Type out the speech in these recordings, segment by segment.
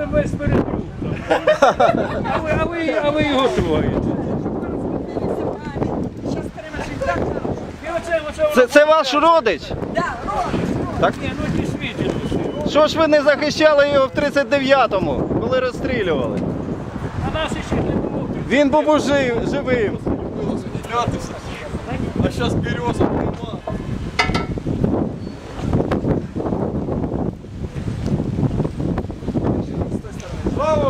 мене весь передрюк. А ви, а ви, а ви його трогаєте. І оце, оце, Це, це ваш родич? Ні, ну дійсно. Що ж ви не захищали його в 39-му, коли розстрілювали? А нас ще не було. Він був жив, живим. А сейчас береза нема.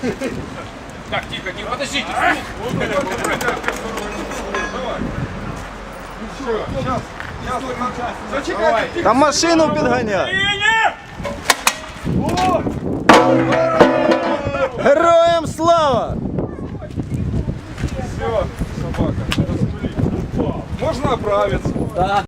Так, тихо, тихо, подождите. Зачекайте! Там машину підганяй. Героям слава! Все, собака. Можно оправиться.